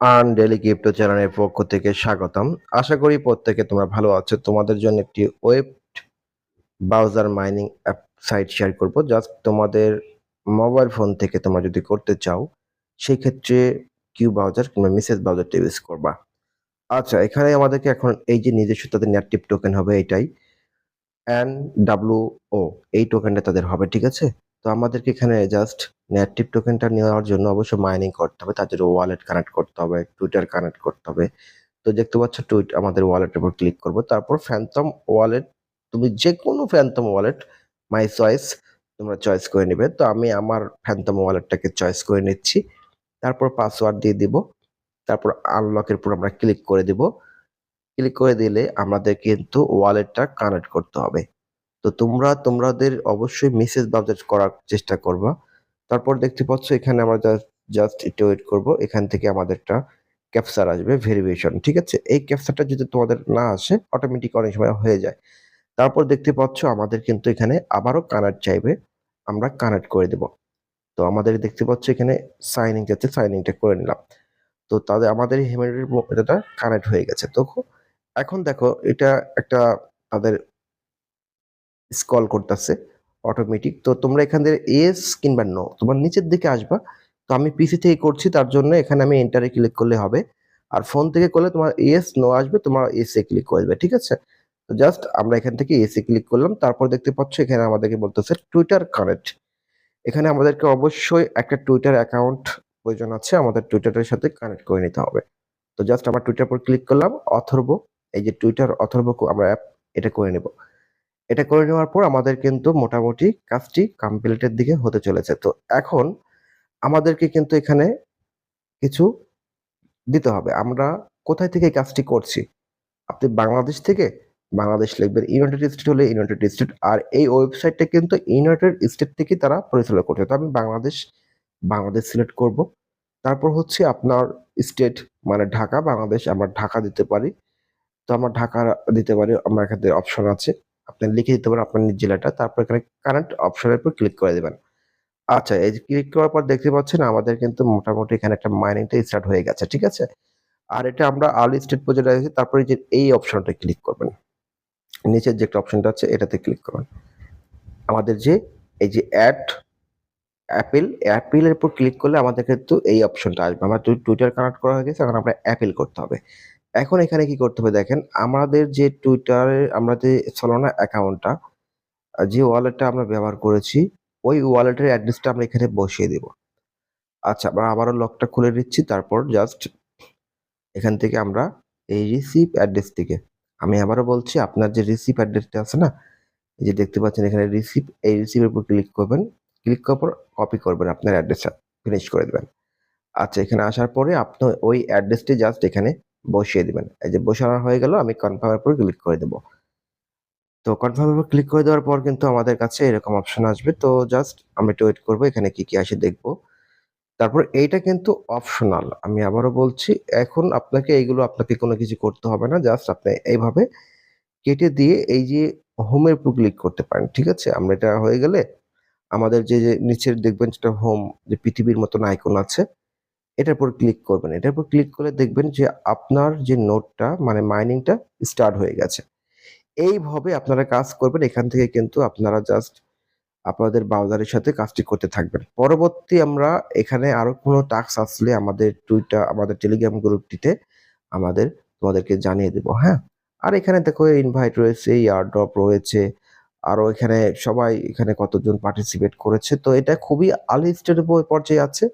Earn daily crypto চ্যানেলের পক্ষ থেকে স্বাগতম। আশা করি প্রত্যেকে তোমরা ভালো আছো। তোমাদের জন্য একটি web browser mining app site share করব। জাস্ট তোমাদের মোবাইল ফোন থেকে তোমরা যদি করতে চাও সেই ক্ষেত্রে কিউ ব্রাউজার কিংবা মেসেজ ব্রাউজারটা ইউজ করবা। আচ্ছা এখানে আমাদেরকে এখন এই যে নিজস্ব তাদের নেটিভ টোকেন হবে এটাই, এন ডাব্লু ও, এই টোকেনটা তাদের হবে, ঠিক আছে? তো আমাদেরকে এখানে জাস্ট নেটিভ টোকেনটা নেওয়ার জন্য অবশ্যই মাইনিং করতে হবে তার জন্য ওয়ালেট কানেক্ট করতে হবে টুইটার কানেক্ট করতে হবে। তো দেখতে পাচ্ছ টুইট আমাদের ওয়ালেটের উপর ক্লিক করব। তারপর ফ্যান্টম ওয়ালেট তুমি যে কোনো ফ্যান্টম ওয়ালেট মাই চয়েস তোমরা চয়েস করে নেবে। তো আমি আমার ফ্যান্টম ওয়ালেটটাকে চয়েস করে নিচ্ছি। তারপর পাসওয়ার্ড দিয়ে দিব। তারপর আনলকের উপর আমরা ক্লিক করে দিব। ক্লিক করে দিলে আমাদের কিন্তু ওয়ালেটটা কানেক্ট করতে হবে। তো তোমরা তোমাদের অবশ্যই মেসেজ ব্রাউজার করার চেষ্টা করবা। তারপর দেখতে পাচ্ছ, এখানে আমরা জাস্ট একটু ওয়েট করব। এখান থেকে আমাদেরটা একটা ক্যাপচার আসবে ভেরিফিকেশন ঠিক আছে? এই ক্যাপচারটা যদি তোমাদের না আসে অটোমেটিক অনেক সময় হয়ে যায়। তারপর দেখতে পাচ্ছ, আমাদের কিন্তু এখানে আবারও কানেক্ট চাইবে। আমরা কানেক্ট করে দেব। তো আমাদের দেখতে পাচ্ছ, এখানে সাইনিং যাচ্ছে সাইনিংটা করে নিলাম। তো তাদের, আমাদের হিউম্যানিটির এটা কানেক্ট হয়ে গেছে। তো এখন দেখো, এটা একটা তাদের স্কল করতেছে অটোমেটিক তো তোমরা এখান থেকে এস কিংবা নো তোমার নিচের দিকে আসবা। তো আমি পিসি থেকে করছি, তার জন্য এখানে আমি এন্টারে ক্লিক করলে হবে। আর ফোন থেকে করলে তোমার এস নো আসবে, তোমার এস এ ক্লিক করে ঠিক আছে? তো জাস্ট আমরা এখান থেকে এসে ক্লিক করলাম, তারপর দেখতে পাচ্ছ এখানে আমাদেরকে বলতেছে টুইটার কানেক্ট এখানে আমাদেরকে অবশ্যই একটা টুইটার অ্যাকাউন্ট প্রয়োজন আছে, আমাদের টুইটারের সাথে কানেক্ট করে নিতে হবে। তো জাস্ট আমরা টুইটার পর ক্লিক করলাম অথর্ব এই যে টুইটার অথর্ব আমরা অ্যাপ এটা করে নেব। এটা করে নেওয়ার পর আমাদের কিন্তু মোটামুটি কাজটি কমপ্লিটের দিকে হতে চলেছে। তো এখন আমাদেরকে কিন্তু এখানে কিছু দিতে হবে। আমরা কোথায় থেকে কাজটি করছি? আপনি বাংলাদেশ থেকে বাংলাদেশ লিখবেন ইউনাইটেড স্টেট হলে ইউনাইটেড স্টেট আর এই ওয়েবসাইটটা কিন্তু ইউনাইটেড স্টেট থেকে তারা পরিচালনা করছে। তো আমি বাংলাদেশ বাংলাদেশ সিলেক্ট করব। তারপর হচ্ছে আপনার স্টেট মানে ঢাকা, বাংলাদেশ, আমরা ঢাকা দিতে পারি। তো আমরা ঢাকা দিতে পারি, আমার এখানে অপশন আছে। আপনি লিখে দিতে পারেন আপনার নিজ জেলাটা তারপর এখানে কারেন্ট অপশনের উপর ক্লিক করে দেবেন। আচ্ছা এই ক্লিক করার পর দেখতে পাচ্ছেন আমাদের কিন্তু মোটামুটি এখানে একটা মাইনিংটা স্টার্ট হয়ে গেছে, ঠিক আছে? আর এটা আমরা আর্লি স্টেট পর্যন্ত রেখেছি তারপরে যে, এই অপশনটা ক্লিক করবেন। নিচের যে একটা অপশনটা আছে, এটাতে ক্লিক করবেন। আমাদের যে, এই যে অ্যাড অ্যাপেল অ্যাপেলের উপর ক্লিক করলে আমাদের কিন্তু এই অপশনটা আসবে। আমার টুইটার কানেক্ট করা হয়ে গেছে, এখন আমরা অ্যাপেল করতে হবে। এখন এখানে কি করতে হবে দেখেন, আমাদের যে টুইটারে আমরা যে সলোনা অ্যাকাউন্টটা যে ওয়ালেটটা আমরা ব্যবহার করেছি, ওই ওয়ালেটের অ্যাড্রেসটা আমরা এখানে বসিয়ে দেব। আচ্ছা আমরা আবারও লকটা খুলে দিচ্ছি তারপর জাস্ট এখান থেকে আমরা এই রিসিভ অ্যাড্রেস থেকে, আমি আবারও বলছি, আপনার যে রিসিভ অ্যাড্রেসটা আছে না, এই যে দেখতে পাচ্ছেন এখানে রিসিপ এই রিসিপের উপর ক্লিক করবেন ক্লিক করার পর কপি করবেন আপনার অ্যাড্রেসটা ফিনিশ করে দেবেন। আচ্ছা এখানে আসার পরে আপনি ওই অ্যাড্রেসটি জাস্ট এখানে বসিয়ে দিবেন। এই যে বসানো হয়ে গেল, আমি কনফার্মের উপর ক্লিক করে দেবো। তো কনফার্মের উপর ক্লিক করে দেওয়ার পর কিন্তু আমাদের কাছে এরকম অপশন আসবে। তো জাস্ট আমি একটু ওয়েট করব, এখানে কি কি আসে দেখব। তারপর এইটা কিন্তু অপশনাল আমি আবারও বলছি, এখন আপনাকে এইগুলো আপনাকে কোনো কিছু করতে হবে না। জাস্ট আপনি এইভাবে কেটে দিয়ে এই যে হোমের উপর ক্লিক করতে পারেন, ঠিক আছে? আমরা এটা হয়ে গেলে আমাদের যে নিচের দেখবেন যেটা হোম যে পৃথিবীর মতন আইকন আছে এটার উপর ক্লিক করবেন। এটার উপর ক্লিক করলে দেখবেন যে আপনার যে নোটটা মানে মাইনিংটা স্টার্ট হয়ে গেছে। এইভাবে আপনারা কাজ করবেন। এখান থেকে কিন্তু আপনারা জাস্ট আপনাদের ব্রাউজারের সাথে কাজটি করতে থাকবেন। পরবর্তী আমরা এখানে আরও কোনো টাস্ক আসলে আমাদের টুইটার আমাদের টেলিগ্রাম গ্রুপটিতে আমাদের তোমাদেরকে জানিয়ে দেব হ্যাঁ? আর এখানে দেখো ইনভাইট রয়েছে ইয়ার ড্রপ রয়েছে, আরও এখানে সবাই এখানে কতজন পার্টিসিপেট করেছে। তো এটা খুবই আর্লি স্টেজ পর্যায়ে আছে।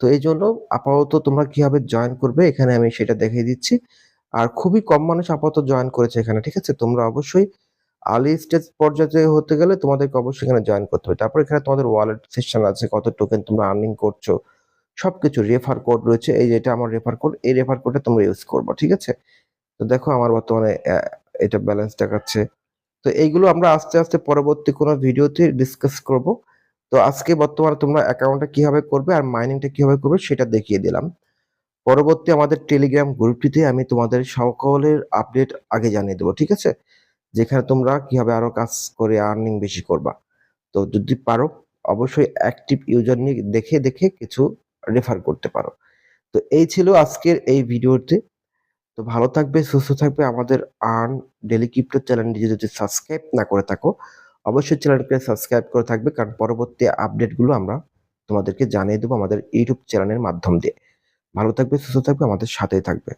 তো এই জন্য আপাতত তোমরা কীভাবে জয়েন করবে এখানে আমি সেটা দেখিয়ে দিচ্ছি। আর খুবই কম মানুষ আপাতত জয়েন করেছে এখানে, ঠিক আছে? তোমরা অবশ্যই আর্লি স্টেজ পর্যায়ে হতে গেলে তোমাদেরকে অবশ্যই এখানে জয়েন করতে হবে। তারপর এখানে তোমাদের ওয়ালেট সেকশন আছে, কত টোকেন তোমরা আর্নিং করছ, সবকিছু রেফার কোড রয়েছে। এই যেটা আমার রেফার কোড এই রেফার কোডটা তোমরা ইউজ করব, ঠিক আছে? তো দেখো আমার বর্তমানে এটা ব্যালেন্স দেখাচ্ছে। তো এইগুলো আমরা আস্তে আস্তে পরবর্তী কোনো ভিডিওতে ডিসকাস করব। তো আজকে বর্তমানে তোমরা অ্যাকাউন্টটা কীভাবে করবে আর মাইনিংটা কীভাবে করবে সেটা দেখিয়ে দিলাম। পরবর্তী আমাদের টেলিগ্রাম গ্রুপটিতে আমি তোমাদের সকলের আপডেট আগে জানিয়ে দেবো, ঠিক আছে? যেখানে তোমরা কীভাবে আরও কাজ করে আর্নিং বেশি করবা। তো যদি পারো, অবশ্যই অ্যাক্টিভ ইউজার নিয়ে দেখে দেখে কিছু রেফার করতে পারো। তো এই ছিল আজকের এই ভিডিওতে। তো ভালো থাকবে, সুস্থ থাকবে আমাদের আর্ন ডেলি ক্রিপ্টো চ্যানেলটি যদি সাবস্ক্রাইব না করে থাকো অবশ্যই চ্যানেলকে সাবস্ক্রাইব করে থাকবে, কারণ পরবর্তী আপডেটগুলো আমরা তোমাদেরকে জানিয়ে দেবো আমাদের ইউটিউব চ্যানেলের মাধ্যম দিয়ে। ভালো থাকবে, সুস্থ থাকবে, আমাদের সাথেই থাকবে।